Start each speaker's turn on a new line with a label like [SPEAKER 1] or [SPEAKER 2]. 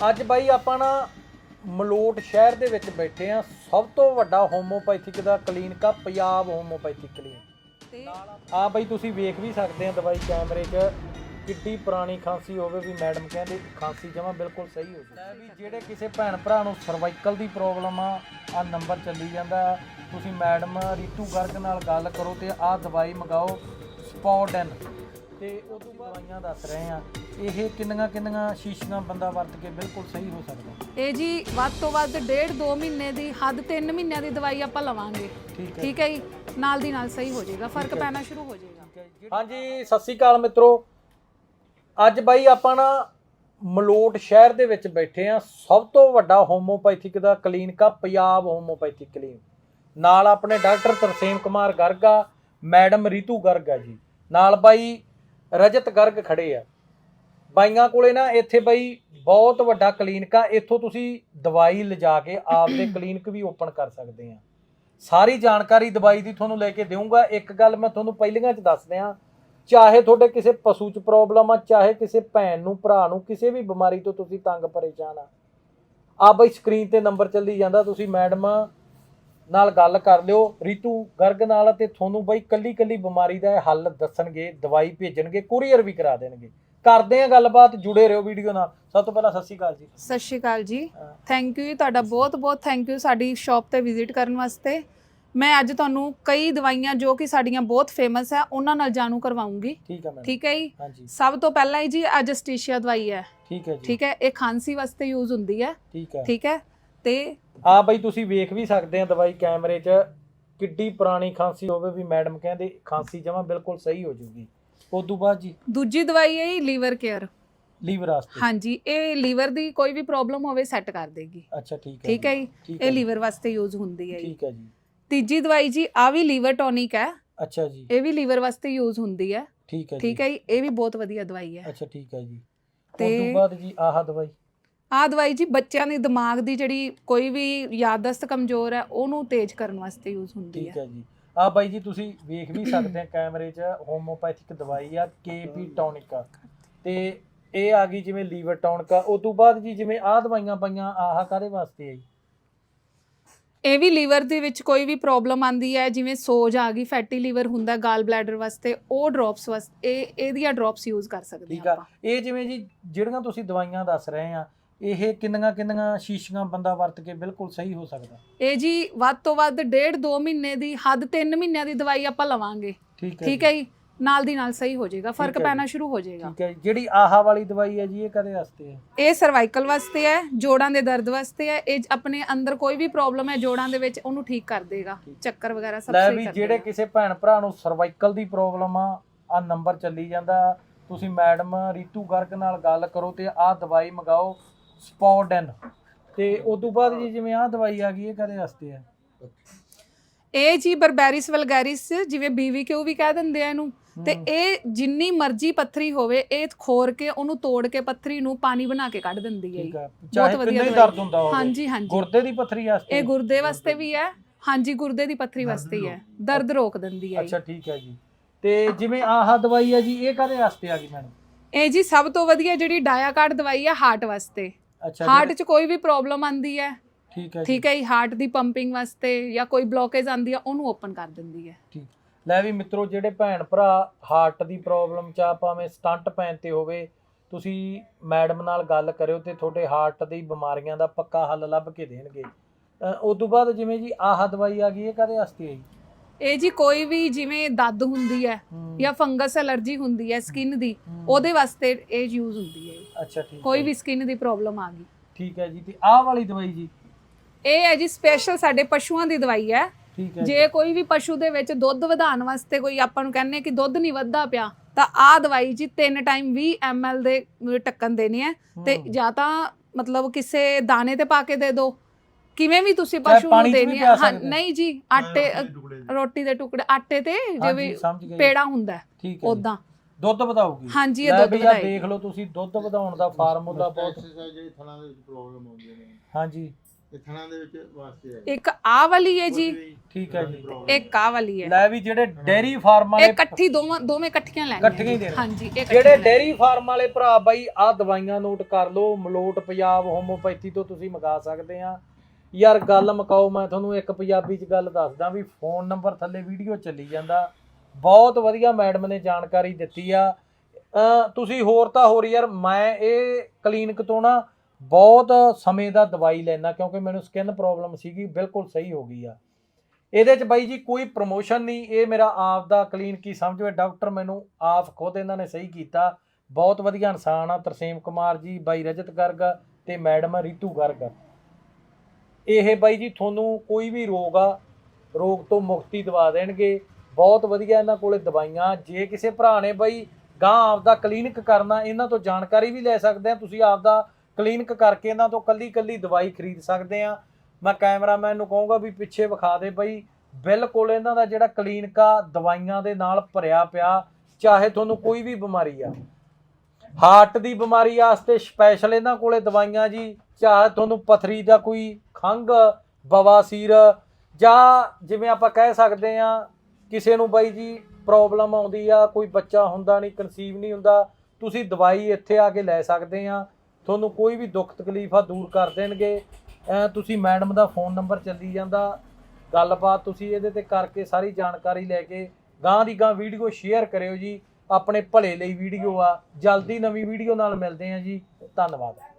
[SPEAKER 1] ਅੱਜ ਬਾਈ ਆਪਾਂ ਨਾ ਮਲੋਟ ਸ਼ਹਿਰ ਦੇ ਵਿੱਚ ਬੈਠੇ ਆ। ਸਭ ਤੋਂ ਵੱਡਾ ਹੋਮੋਪੈਥਿਕ ਦਾ ਕਲੀਨਿਕ ਆ ਪੰਜਾਬ ਹੋਮੋਪੈਥਿਕ ਕਲੀਨਿਕ। ਆ ਬਾਈ ਤੁਸੀਂ ਵੇਖ ਵੀ ਸਕਦੇ ਆ ਦਵਾਈ ਕੈਮਰੇ 'ਚ। ਕਿੱਡੀ ਪੁਰਾਣੀ ਖਾਂਸੀ ਹੋਵੇ ਵੀ ਮੈਡਮ ਕਹਿੰਦੇ ਖਾਂਸੀ ਜਮਾ ਬਿਲਕੁਲ ਸਹੀ ਹੋ ਜਾਊ। ਵੀ ਜਿਹੜੇ ਕਿਸੇ ਭੈਣ ਭਰਾ ਨੂੰ ਸਰਵਾਈਕਲ ਦੀ ਪ੍ਰੋਬਲਮ ਆ ਆ ਨੰਬਰ ਚੱਲੀ ਜਾਂਦਾ। ਤੁਸੀਂ ਮੈਡਮ ਰੀਤੂ ਗਰਗ ਨਾਲ ਗੱਲ ਕਰੋ ਤੇ ਆ ਦਵਾਈ ਮੰਗਾਓ ਸਪੋਰਟਨ ਤੇ ਉਹ ਤੋਂ ਬਾਅਦ ਦਵਾਈਆਂ ਦੱਸ ਰਹੇ ਆ। ਇਹ ਕਿੰਨੀਆਂ ਕਿੰਨੀਆਂ ਸ਼ੀਸ਼ੀਆਂ ਬੰਦਾ ਵਰਤ ਕੇ ਬਿਲਕੁਲ ਸਹੀ ਹੋ ਸਕਦਾ।
[SPEAKER 2] ਇਹ ਜੀ ਵੱਧ ਤੋਂ ਵੱਧ ਡੇਢ 2 ਮਹੀਨੇ ਦੀ ਹੱਦ 3 ਮਹੀਨਿਆਂ ਦੀ ਦਵਾਈ ਆਪਾਂ ਲਵਾਂਗੇ।
[SPEAKER 1] ਠੀਕ ਹੈ।
[SPEAKER 2] ਠੀਕ ਹੈ ਜੀ? ਨਾਲ ਦੀ ਨਾਲ ਸਹੀ ਹੋ ਜਾਏਗਾ। ਫ਼ਰਕ ਪੈਣਾ ਸ਼ੁਰੂ ਹੋ ਜਾਏਗਾ।
[SPEAKER 1] ਹਾਂਜੀ ਸਤਿ ਸ੍ਰੀ ਅਕਾਲ ਮਿੱਤਰੋ। ਅੱਜ ਬਾਈ ਆਪਾਂ ਨਾ ਮਲੋਟ ਸ਼ਹਿਰ ਦੇ ਵਿੱਚ ਬੈਠੇ ਆ। ਸਭ ਤੋਂ ਵੱਡਾ ਹੋਮੋਪੈਥਿਕ ਦਾ ਕਲੀਨਿਕ ਆ ਪੰਜਾਬ ਹੋਮੋਪੈਥਿਕ ਕਲੀਨਿਕ ਨਾਲ ਆਪਣੇ ਡਾਕਟਰ ਤਰਸੇਮ ਕੁਮਾਰ ਗਰਗ ਮੈਡਮ ਰੀਤੂ ਗਰਗ ਜੀ। ਨਾਲ ਬਾਈ ਰਜਤ ਗਰਗ ਖੜੇ ਆ। ਬਾਈਆਂ ਕੋਲੇ ਨਾ ਇੱਥੇ ਬਾਈ ਬਹੁਤ ਵੱਡਾ ਕਲੀਨਿਕ ਆ। ਇੱਥੋਂ ਤੁਸੀਂ ਦਵਾਈ ਲਿਜਾ ਕੇ ਆਪਦੇ ਕਲੀਨਿਕ ਵੀ ਓਪਨ ਕਰ ਸਕਦੇ ਆ। ਸਾਰੀ ਜਾਣਕਾਰੀ ਦਵਾਈ ਦੀ ਤੁਹਾਨੂੰ ਲੈ ਕੇ ਦੇਵਾਂਗਾ ਇੱਕ ਗੱਲ ਮੈਂ ਤੁਹਾਨੂੰ ਪਹਿਲੀਆਂ ਚ ਦੱਸ ਦਿਆਂ, ਚਾਹੇ ਤੁਹਾਡੇ ਕਿਸੇ ਪਸ਼ੂ ਚ ਪ੍ਰੋਬਲਮ ਆ, ਚਾਹੇ ਕਿਸੇ ਭੈਣ ਨੂੰ, ਭਰਾ ਨੂੰ, ਕਿਸੇ ਵੀ ਬਿਮਾਰੀ ਤੋਂ ਤੁਸੀਂ ਤੰਗ ਪਰੇਸ਼ਾਨ ਆ। ਆ ਬਈ ਸਕਰੀਨ ਤੇ ਨੰਬਰ ਚੱਲੀ ਜਾਂਦਾ, ਤੁਸੀਂ ਮੈਡਮ ਨਾਲ ਗੱਲ ਕਰ ਲਿਓ। ਰੀਤੂ ਗਰਗ ਨਾਲ ਤੇ ਤੁਹਾਨੂੰ ਬਈ ਕੱਲੀ ਕੱਲੀ ਬਿਮਾਰੀ ਦਾ ਹੱਲ ਦੱਸਣਗੇ ਦਵਾਈ ਭੇਜਣਗੇ ਕੁਰੀਅਰ ਵੀ ਕਰਾ ਦੇਣਗੇ। ਕਰਦੇ ਆ ਗੱਲਬਾਤ ਜੁੜੇ ਰਹੋ ਵੀਡੀਓ ਨਾਲ। ਸਭ ਤੋਂ ਪਹਿਲਾਂ ਸਤਿ ਸ਼੍ਰੀ ਅਕਾਲ ਜੀ।
[SPEAKER 2] ਸਤਿ ਸ਼੍ਰੀ ਅਕਾਲ ਜੀ। ਥੈਂਕ ਯੂ ਤੁਹਾਡਾ ਬਹੁਤ ਬਹੁਤ ਥੈਂਕ ਯੂ ਸਾਡੀ ਸ਼ਾਪ ਤੇ ਵਿਜ਼ਿਟ ਕਰਨ ਵਾਸਤੇ। ਮੈਂ ਅੱਜ ਤੁਹਾਨੂੰ ਕਈ ਦਵਾਈਆਂ ਜੋ ਕਿ ਸਾਡੀਆਂ ਬਹੁਤ ਫੇਮਸ ਹੈ ਉਹਨਾਂ ਨਾਲ ਜਾਣੂ ਕਰਵਾਉਂਗੀ।
[SPEAKER 1] ਠੀਕ ਹੈ
[SPEAKER 2] ਠੀਕ ਹੈ ਜੀ? ਸਭ ਤੋਂ ਪਹਿਲਾਂ ਹੀ ਜੀ ਅਜਸਟੀਸ਼ੀਆ ਦਵਾਈ ਹੈ।
[SPEAKER 1] ਠੀਕ ਹੈ ਜੀ।
[SPEAKER 2] ਠੀਕ ਹੈ? ਇਹ ਖਾਂਸੀ ਵਾਸਤੇ ਯੂਜ਼ ਹੁੰਦੀ ਹੈ।
[SPEAKER 1] ਠੀਕ ਹੈ।
[SPEAKER 2] ਠੀਕ ਹੈ? ਤੇ
[SPEAKER 1] ਆ ਬਈ ਤੁਸੀਂ ਵੇਖ ਵੀ ਸਕਦੇ ਆ ਦਵਾਈ ਕੈਮਰੇ 'ਚ ਕਿੱਡੀ ਪੁਰਾਣੀ ਖਾਂਸੀ ਹੋਵੇ ਵੀ ਮੈਡਮ ਕਹਿੰਦੇ ਖਾਂਸੀ ਜਮਾ ਬਿਲਕੁਲ ਸਹੀ ਹੋ ਜੂਗੀ। ਉਸ ਤੋਂ ਬਾਅਦ ਜੀ।
[SPEAKER 2] ਦੂਜੀ ਦਵਾਈ ਹੈ ਲੀਵਰ ਕੇਅਰ।
[SPEAKER 1] ਲੀਵਰ ਵਾਸਤੇ।
[SPEAKER 2] ਹਾਂਜੀ ਇਹ ਲੀਵਰ ਦੀ ਕੋਈ ਵੀ ਪ੍ਰੋਬਲਮ ਹੋਵੇ ਸੈੱਟ ਕਰ ਦੇਗੀ।
[SPEAKER 1] ਅੱਛਾ ਠੀਕ ਹੈ
[SPEAKER 2] ਠੀਕ ਹੈ ਜੀ? ਇਹ ਲੀਵਰ ਵਾਸਤੇ ਯੂਜ਼ ਹੁੰਦੀ ਹੈ
[SPEAKER 1] ਠੀਕ ਹੈ ਜੀ।
[SPEAKER 2] ਤੀਜੀ ਦਵਾਈ ਜੀ ਆ ਵੀ ਲੀਵਰ ਟੌਨਿਕ ਹੈ।
[SPEAKER 1] ਅੱਛਾ ਜੀ।
[SPEAKER 2] ਇਹ ਵੀ ਲੀਵਰ ਵਾਸਤੇ ਯੂਜ਼ ਹੁੰਦੀ ਹੈ।
[SPEAKER 1] ਠੀਕ ਹੈ ਜੀ।
[SPEAKER 2] ਠੀਕ ਹੈ ਜੀ? ਇਹ ਵੀ ਬਹੁਤ ਵਧੀਆ ਦਵਾਈ ਹੈ।
[SPEAKER 1] ਅੱਛਾ ਠੀਕ ਹੈ ਜੀ। ਉਸ
[SPEAKER 2] ਤੋਂ
[SPEAKER 1] ਬਾਅਦ ਜੀ ਆਹ ਦਵਾਈ।
[SPEAKER 2] ਆਹ ਦਵਾਈ ਜੀ ਬੱਚਿਆਂ ਦੇ ਦਿਮਾਗ ਦੀ ਜਿਹੜੀ ਕੋਈ ਵੀ ਯਾਦਦਾਸ਼ਤ ਕਮਜ਼ੋਰ ਹੈ ਉਹਨੂੰ ਤੇਜ਼ ਕਰਨ ਵਾਸਤੇ ਯੂਜ਼ ਹੁੰਦੀ
[SPEAKER 1] ਠੀਕ
[SPEAKER 2] ਹੈ।
[SPEAKER 1] ਹੈ ਜੀ। ਆ ਬਾਈ ਜੀ ਤੁਸੀਂ ਵੇਖ ਵੀ ਸਕਦੇ ਆ ਕੈਮਰੇ 'ਚ ਹੋਮੋਪੈਥਿਕ ਦਵਾਈ ਆ ਕੇਪੀ ਟੌਨਿਕ ਤੇ ਇਹ ਆ ਗਈ ਜਿਵੇਂ ਲੀਵਰ ਟੌਨਿਕ ਆ। ਉਸ ਤੋਂ ਬਾਅਦ ਜੀ ਜਿਵੇਂ ਆਹ ਦਵਾਈਆਂ ਪਈਆਂ ਆਹ ਕਾਦੇ ਵਾਸਤੇ ਹੈ ਜੀ?
[SPEAKER 2] ਇਹ ਵੀ ਲੀਵਰ ਦੇ ਵਿੱਚ ਕੋਈ ਵੀ ਪ੍ਰੋਬਲਮ ਆਂਦੀ ਹੈ ਜਿਵੇਂ ਸੋਜ ਆ ਗਈ ਫੈਟੀ ਲੀਵਰ ਹੁੰਦਾ ਗਾਲ ਬਲੈਡਰ ਵਾਸਤੇ ਉਹ ਡ੍ਰੌਪਸ ਵਾਸਤੇ ਇਹ ਇਹਦੀਆਂ ਡ੍ਰੌਪਸ ਯੂਜ਼ ਕਰ ਸਕਦੇ
[SPEAKER 1] ਠੀਕ ਆ।
[SPEAKER 2] ਆਪਾਂ।
[SPEAKER 1] ਇਹ ਜਿਵੇਂ ਜੀ ਜਿਹੜੀਆਂ ਤੁਸੀਂ ਦਵਾਈਆਂ ਦੱਸ ਰਹੇ ਆ ਇਹ ਕਿੰਨੀਆਂ ਕਿੰਨੀਆਂ ਸ਼ੀਸ਼ੀਆਂ ਬੰਦਾ ਵਰਤ ਕੇ ਬਿਲਕੁਲ ਸਹੀ ਹੋ ਸਕਦਾ।
[SPEAKER 2] ਇਹ ਜੀ ਵੱਧ ਤੋਂ ਵੱਧ ਡੇਢ 2 ਮਹੀਨੇ ਦੀ ਹੱਦ 3 ਮਹੀਨਿਆਂ ਦੀ ਦਵਾਈ ਆਪਾਂ ਲਵਾਂਗੇ।
[SPEAKER 1] ਠੀਕ ਹੈ
[SPEAKER 2] ਠੀਕ ਹੈ ਜੀ? ਨਾਲ ਦੀ ਨਾਲ ਸਹੀ ਹੋ ਜਾਏਗਾ ਫ਼ਰਕ ਪੈਣਾ। ਸ਼ੁਰੂ ਹੋ ਜਾਏਗਾ।
[SPEAKER 1] ਠੀਕ ਹੈ। ਜਿਹੜੀ ਆਹਾ ਵਾਲੀ ਦਵਾਈ ਹੈ ਜੀ ਇਹ ਕਦੇ ਵਾਸਤੇ ਹੈ?
[SPEAKER 2] ਇਹ ਸਰਵਾਈਕਲ ਵਾਸਤੇ ਹੈ ਜੋੜਾਂ ਦੇ ਦਰਦ ਵਾਸਤੇ ਹੈ ਇਹ ਆਪਣੇ ਅੰਦਰ ਕੋਈ ਵੀ ਪ੍ਰੋਬਲਮ ਹੈ ਜੋੜਾਂ ਦੇ ਵਿੱਚ ਉਹਨੂੰ ਠੀਕ ਕਰ ਦੇਗਾ। ਚੱਕਰ ਵਗੈਰਾ ਸਭ
[SPEAKER 1] ਲੈ
[SPEAKER 2] ਸਹੀ
[SPEAKER 1] ਵੀ
[SPEAKER 2] ਕਰ
[SPEAKER 1] ਜਿਹੜੇ
[SPEAKER 2] ਦੇਗਾ।
[SPEAKER 1] ਕਿਸੇ ਭੈਣ ਭਰਾ ਨੂੰ ਸਰਵਾਈਕਲ ਦੀ ਪ੍ਰੋਬਲਮ ਆ ਆ ਨੰਬਰ ਚੱਲੀ ਜਾਂਦਾ। ਤੁਸੀਂ ਮੈਡਮ ਰੀਤੂ ਗਰਗ ਨਾਲ ਗੱਲ ਕਰੋ ਤੇ ਆਹ ਦਵਾਈ ਮੰਗਾਓ। ਸਪੋਰਟਨ ਤੇ ਉਸ ਤੋਂ ਬਾਅਦ ਜੀ ਜਿਵੇਂ ਆਹ ਦਵਾਈ ਆ ਗਈ ਇਹ ਕਦੇ ਵਾਸਤੇ ਹੈ
[SPEAKER 2] ਇਹ ਜੀ ਬਰਬੈਰਿਸ ਵਲਗੈਰਿਸ ਜਿਵੇਂ BVQ ਵੀ ਕਹਿ ਦਿੰਦੇ ਆ ਇਹਨੂੰ। ਤੇ ਇਹ ਜਿੰਨੀ ਮਰਜ਼ੀ ਪੱਥਰੀ ਹੋਵੇ ਇਹ ਖੋਰ ਕੇ ਉਹਨੂੰ ਤੋੜ ਕੇ ਪੱਥਰੀ ਨੂੰ ਪਾਣੀ ਬਣਾ ਕੇ ਕੱਢ ਦਿੰਦੀ ਹੈ
[SPEAKER 1] ਠੀਕ ਚਾਹੇ
[SPEAKER 2] ਵਧੀਆ
[SPEAKER 1] ਕਿੰਨਾ ਹੀ
[SPEAKER 2] ਦਵਾਈ।
[SPEAKER 1] ਦਰਦ ਹੁੰਦਾ ਹੋਵੇ।
[SPEAKER 2] ਹਾਂਜੀ ਹਾਂਜੀ।
[SPEAKER 1] ਗੁਰਦੇ ਦੀ ਪੱਥਰੀ ਵਾਸਤੇ?
[SPEAKER 2] ਇਹ ਗੁਰਦੇ ਵਾਸਤੇ ਵੀ ਹੈ। ਹਾਂਜੀ ਗੁਰਦੇ ਦੀ ਪੱਥਰੀ ਵਾਸਤੇ ਹੀ ਹੈ। ਦਰਦ ਰੋਕ ਦਿੰਦੀ ਹੈ।
[SPEAKER 1] ਅੱਛਾ ਠੀਕ ਹੈ ਜੀ। ਤੇ ਜਿਵੇਂ ਆਹ ਦਵਾਈ ਹੈ ਜੀ ਇਹ ਕਦੇ ਵਾਸਤੇ ਆ ਗਈ ਮੈਡਮ?
[SPEAKER 2] ਇਹ ਜੀ ਸਭ ਤੋਂ ਵਧੀਆ ਜਿਹੜੀ ਡਾਇਆਕਾਰਡ ਦਵਾਈ ਹੈ ਹਾਰਟ ਵਾਸਤੇ।
[SPEAKER 1] ਅੱਛਾ
[SPEAKER 2] ਹਾਰਟ 'ਚ ਕੋਈ ਵੀ ਪ੍ਰੋਬਲਮ ਆਂਦੀ ਹੈ
[SPEAKER 1] ਠੀਕ ਹੈ
[SPEAKER 2] ਠੀਕ ਹੈ ਜੀ ਹਾਰਟ ਦੀ ਪੰਪਿੰਗ ਵਾਸਤੇ ਜਾਂ ਕੋਈ ਬਲੋਕੇਜ ਆਂਦੀ ਹੈ ਉਹਨੂੰ ਓਪਨ ਕਰ ਦਿੰਦੀ ਹੈ।
[SPEAKER 1] ਠੀਕ। ਲੈ ਵੀ ਮਿੱਤਰੋ ਜਿਹੜੇ ਭੈਣ ਭਰਾ ਹਾਰਟ ਦੀ ਪ੍ਰੋਬਲਮ ਚ ਆ ਭਾਵੇਂ ਸਟੰਟ ਪੈਣ ਤੇ ਹੋਵੇ ਤੁਸੀਂ ਮੈਡਮ ਨਾਲ ਗੱਲ ਕਰਿਓ ਤੇ ਤੁਹਾਡੇ ਹਾਰਟ ਦੀ ਬਿਮਾਰੀਆਂ ਦਾ ਪੱਕਾ ਹੱਲ ਲੱਭ ਕੇ ਦੇਣਗੇ। ਉਸ ਤੋਂ ਬਾਅਦ ਜਿਵੇਂ ਜੀ ਆਹ ਦਵਾਈ ਆ ਗਈ ਇਹ ਕਦੇ ਵਾਸਤੇ ਹੈ ਜੀ?
[SPEAKER 2] ਇਹ ਜੀ ਕੋਈ ਵੀ ਜਿਵੇਂ ਦਰਦ ਹੁੰਦੀ ਹੈ ਜਾਂ ਫੰਗਸ ਐਲਰਜੀ ਹੁੰਦੀ ਹੈ ਸਕਿਨ ਦੀ ਉਹਦੇ ਵਾਸਤੇ ਇਹ ਯੂਜ਼ ਹੁੰਦੀ ਹੈ।
[SPEAKER 1] ਅੱਛਾ ਠੀਕ
[SPEAKER 2] ਕੋਈ
[SPEAKER 1] ਹੈ।
[SPEAKER 2] ਵੀ ਸਕਿਨ ਦੀ ਪ੍ਰੋਬਲਮ ਆ ਗਈ।
[SPEAKER 1] ਠੀਕ ਹੈ ਜੀ ਤੇ ਆਹ ਵਾਲੀ ਦਵਾਈ ਜੀ?
[SPEAKER 2] ਇਹ ਹੈ ਜੀ ਸਪੈਸ਼ਲ ਸਾਡੇ ਪਸ਼ੂਆਂ ਦੀ ਦਵਾਈ ਹੈ।
[SPEAKER 1] ਠੀਕ ਹੈ
[SPEAKER 2] ਜੇ ਕੋਈ ਵੀ ਪਸ਼ੂ ਦੇ ਵਿੱਚ ਦੁੱਧ ਵਧਾਉਣ ਵਾਸਤੇ ਕੋਈ ਆਪਾਂ ਨੂੰ ਕਹਿੰਨੇ ਕਿ ਦੁੱਧ ਨਹੀਂ ਵੱਧਦਾ ਪਿਆ ਤਾਂ ਆਹ ਦਵਾਈ ਜੀ ਤਿੰਨ ਟਾਈਮ 20 ml ਦੇ ਢੱਕਣ ਦੇਣੇ ਆ ਤੇ ਜਾਂ ਤਾਂ ਮਤਲਬ ਕਿਸੇ ਦਾਣੇ ਤੇ ਪਾ ਕੇ ਦੇ ਦਿਓ ਕਿਵੇਂ ਵੀ ਤੁਸੀਂ ਪਸ਼ੂ ਨੂੰ
[SPEAKER 1] ਪਾਣੀ 'ਚ ਵੀ
[SPEAKER 2] ਦੇਣੀ
[SPEAKER 1] ਪਿਆ
[SPEAKER 2] ਆ ਹਾਂ,
[SPEAKER 1] ਸਕਦੇ।
[SPEAKER 2] ਨਹੀਂ ਜੀ ਆਟੇ ਰੋਟੀ ਦੇ ਟੁਕੜੇ ਆਟੇ ਤੇ
[SPEAKER 1] ਹਾਂਜੀ,
[SPEAKER 2] ਜਿਵੇਂ
[SPEAKER 1] ਸਮਝ ਗਏ
[SPEAKER 2] ਪੇੜਾ ਹੁੰਦਾ
[SPEAKER 1] ਠੀਕ ਹੈ ਜੀ।
[SPEAKER 2] ਉਦਾਂ
[SPEAKER 1] ਦੁੱਧ ਵਧਾਊਗੀ।
[SPEAKER 2] ਹਾਂਜੀ ਇਹ
[SPEAKER 1] ਲੈ
[SPEAKER 2] ਦੁੱਧ
[SPEAKER 1] ਵੀ ਆਹ ਦੇਖ ਲਓ ਤੁਸੀਂ ਦੁੱਧ ਵਧਾਉਣ ਦਾ ਫਾਰਮੂਲਾ ਬਹੁਤ
[SPEAKER 3] ਐਕਸਰਸਾਈਜ਼ ਜਿਹੜੀ ਥਣਾ ਦੇ ਵਿੱਚ ਪ੍ਰੋਬਲਮ ਆਉਂਦੀਆਂ ਨੇ।
[SPEAKER 1] ਹਾਂਜੀ।
[SPEAKER 3] ਇਹ ਥਣਾ ਦੇ ਵਿੱਚ ਵਾਸਤੇ ਹੈ
[SPEAKER 2] ਇੱਕ ਆ ਵਾਲੀ ਹੈ ਜੀ।
[SPEAKER 1] ਠੀਕ ਹੈ ਜੀ।
[SPEAKER 2] ਇੱਕ ਆ ਵਾਲੀ ਹੈ।
[SPEAKER 1] ਲੈ ਵੀ ਜਿਹੜੇ ਡੇਰੀ ਫਾਰਮ
[SPEAKER 2] ਇਹ
[SPEAKER 1] ਵਾਲੇ
[SPEAKER 2] ਇਕੱਠੀ ਦੋਵਾਂ ਦੋਵੇਂ ਇਕੱਠੀਆਂ ਲੈਣੀਆਂ
[SPEAKER 1] ਇਕੱਠੀਆਂ ਹੀ ਦੇਣੀਆਂ।
[SPEAKER 2] ਹਾਂਜੀ ਇਹ
[SPEAKER 1] ਜਿਹੜੇ
[SPEAKER 2] ਇਕੱਠੀਆਂ
[SPEAKER 1] ਡੇਰੀ ਫਾਰਮ ਵਾਲੇ ਭਰਾ ਬਾਈ ਆ ਦਵਾਈਆਂ ਨੋਟ ਕਰ ਲਓ। ਮਲੋਟ ਪੰਜਾਬ ਹੋਮੋਪੈਥੀ ਤੋਂ ਤੁਸੀਂ ਮੰਗਾ ਸਕਦੇ ਆ। ਯਾਰ ਗੱਲ ਮਕਾਓ, ਮੈਂ ਤੁਹਾਨੂੰ ਇੱਕ ਪੰਜਾਬੀ ਚ ਗੱਲ ਦੱਸਦਾ ਵੀ ਫੋਨ ਨੰਬਰ ਥੱਲੇ ਵੀਡੀਓ ਚੱਲੀ ਜਾਂਦਾ। ਬਹੁਤ ਵਧੀਆ ਮੈਡਮ ਨੇ ਜਾਣਕਾਰੀ ਦਿੱਤੀ ਆ। ਤੁਸੀਂ ਹੋਰ ਤਾਂ ਹੋਰ ਯਾਰ, ਮੈਂ ਇਹ ਕਲੀਨਿਕ ਤੋਂ ਨਾ ਬਹੁਤ ਸਮੇਂ ਦਾ ਦਵਾਈ ਲੈਣਾ ਕਿਉਂਕਿ ਮੈਨੂੰ ਸਕਿਨ ਪ੍ਰੋਬਲਮ ਸੀਗੀ, ਬਿਲਕੁਲ ਸਹੀ ਹੋ ਗਈ ਆ। ਇਹਦੇ ਚ ਬਾਈ ਜੀ ਕੋਈ ਪ੍ਰਮੋਸ਼ਨ ਨਹੀਂ, ਇਹ ਮੇਰਾ ਆਪ ਦਾ ਕਲੀਨਿਕ ਹੀ ਸਮਝੋ ਡਾਕਟਰ ਮੈਨੂੰ ਆਪ ਖੁਦ ਇਹਨਾਂ ਨੇ ਸਹੀ ਕੀਤਾ। ਬਹੁਤ ਵਧੀਆ ਇਨਸਾਨ ਆ, ਤਰਸੇਮ ਕੁਮਾਰ ਜੀ, ਬਾਈ ਰਜਤ ਗਰਗ ਤੇ ਮੈਡਮ ਰੀਤੂ ਗਰਗ। ਇਹ ਬਾਈ ਜੀ ਤੁਹਾਨੂੰ ਕੋਈ ਵੀ ਰੋਗ ਆ, ਰੋਗ ਤੋਂ ਮੁਕਤੀ ਦਵਾ ਦੇਣਗੇ। ਬਹੁਤ ਵਧੀਆ ਇਹਨਾਂ ਕੋਲੇ ਦਵਾਈਆਂ। ਜੇ ਕਿਸੇ ਭਰਾ ਨੇ ਬਾਈ ਗਾਂ ਆਪਦਾ ਕਲੀਨਿਕ ਕਰਨਾ, ਇਹਨਾਂ ਤੋਂ ਜਾਣਕਾਰੀ ਵੀ ਲੈ ਸਕਦੇ ਆ। ਤੁਸੀਂ ਆਪਦਾ ਕਲੀਨਿਕ ਕਰਕੇ ਇਹਨਾਂ ਤੋਂ ਕੱਲੀ ਕੱਲੀ ਦਵਾਈ ਖਰੀਦ ਸਕਦੇ ਆ। ਮੈਂ ਕੈਮਰਾਮੈਨ ਨੂੰ ਕਹੂੰਗਾ ਵੀ ਪਿੱਛੇ ਵਿਖਾ ਦੇ ਬਾਈ। ਬਿਲਕੁਲ ਇਹਨਾਂ ਦਾ ਜਿਹੜਾ ਕਲੀਨਿਕ ਆ, ਦਵਾਈਆਂ ਦੇ ਨਾਲ ਭਰਿਆ ਪਿਆ, ਚਾਹੇ ਤੁਹਾਨੂੰ ਕੋਈ ਵੀ ਬਿਮਾਰੀ ਆ। ਹਾਰਟ ਦੀ ਬਿਮਾਰੀ ਵਾਸਤੇ ਸਪੈਸ਼ਲ ਇਹਨਾਂ ਕੋਲੇ ਦਵਾਈਆਂ ਜੀ। ਚਾਹੇ ਤੁਹਾਨੂੰ ਪਥਰੀ ਦਾ ਕੋਈ ਖੰਗ ਬਵਾਸੀਰ ਜਾਂ ਜਿਵੇਂ ਆਪਾਂ ਕਹਿ ਸਕਦੇ ਆ ਕਿਸੇ ਨੂੰ ਬਾਈ ਜੀ ਪ੍ਰੋਬਲਮ ਆਉਂਦੀ ਆ, ਕੋਈ ਬੱਚਾ ਹੁੰਦਾ ਨਹੀਂ ਕਨਸੀਵ ਨਹੀਂ ਹੁੰਦਾ, ਤੁਸੀਂ ਦਵਾਈ ਇੱਥੇ ਆ ਕੇ ਲੈ ਸਕਦੇ ਆ ਤੁਹਾਨੂੰ ਕੋਈ ਵੀ ਦੁੱਖ ਤਕਲੀਫ ਆ ਦੂਰ ਕਰ ਦੇਣਗੇ। ਅਹ ਤੁਸੀਂ ਮੈਡਮ ਦਾ ਫੋਨ ਨੰਬਰ ਚੱਲੀ ਜਾਂਦਾ। ਗੱਲਬਾਤ ਤੁਸੀਂ ਇਹਦੇ ਤੇ ਕਰਕੇ ਸਾਰੀ ਜਾਣਕਾਰੀ ਲੈ ਕੇ ਗਾਂ ਦੀ ਗਾਂ ਵੀਡੀਓ ਸ਼ੇਅਰ ਕਰਿਓ ਜੀ। ਆਪਣੇ ਭਲੇ ਲਈ ਵੀਡੀਓ ਆ। ਜਲਦੀ ਨਵੀਂ ਵੀਡੀਓ ਨਾਲ ਮਿਲਦੇ ਆ ਜੀ। ਧੰਨਵਾਦ।